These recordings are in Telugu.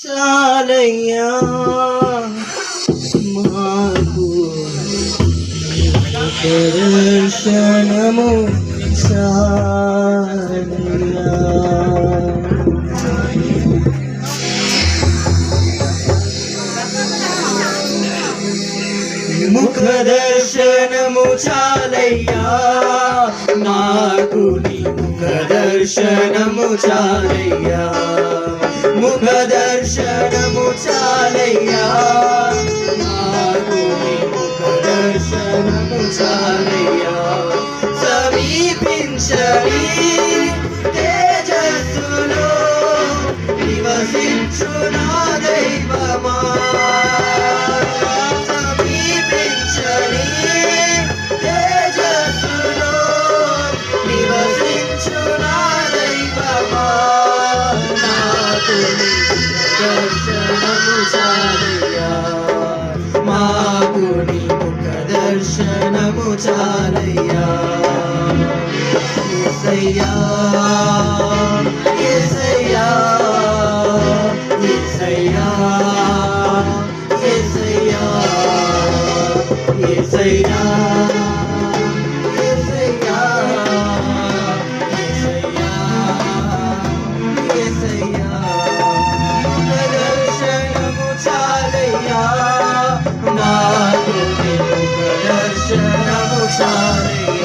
चालैया महाकु दर्शनमु चालैया ముఖదర్శనముచాలయ్యా నాకుని ముఖదర్శనముచాలయ్యా దర్శనము చాలయ్యా. నాకు నీ దర్శనము చాలయ్యా. సమీపించని తేజస్సులో నివసించు నా దైవమా. చాలయ్యా ఏసయ్యా ఏసయ్యా ఏసయ్యా ఏసయ్యా ఏసయ్యా. सारे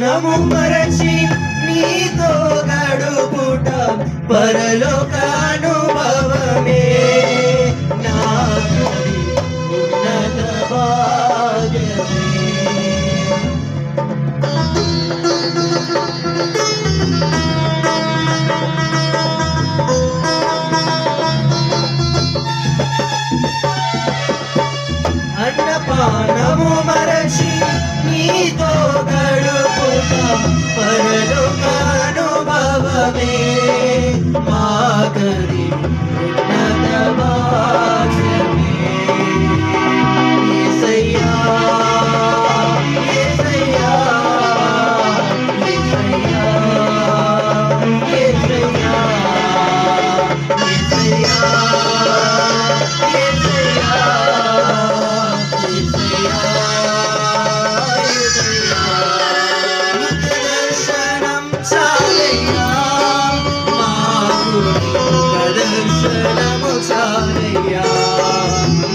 చాలయ్యా మరచి నీతో గడుపుట పరలోక అనుభవమే నాకు ఉన్నత భాగ్యమే. పరలోకానుభవమే. మాకరి ఉన్నతమా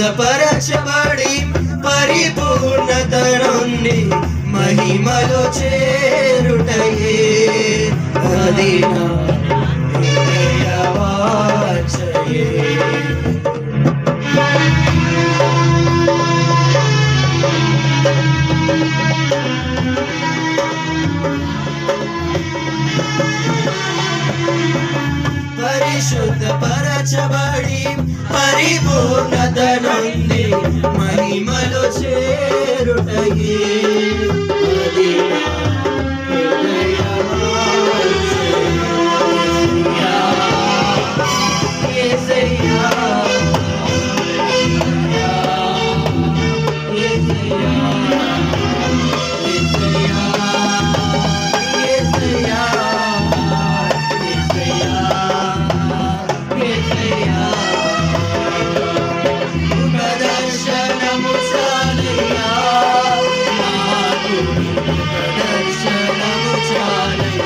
సిద్ధపరచబడి పరిపూర్ణత నుండి మహిమలో చేరుటయే అది పరిశుద్ధ పర పరిశుద్ధపరచబడి పరిపూర్ణత నుండి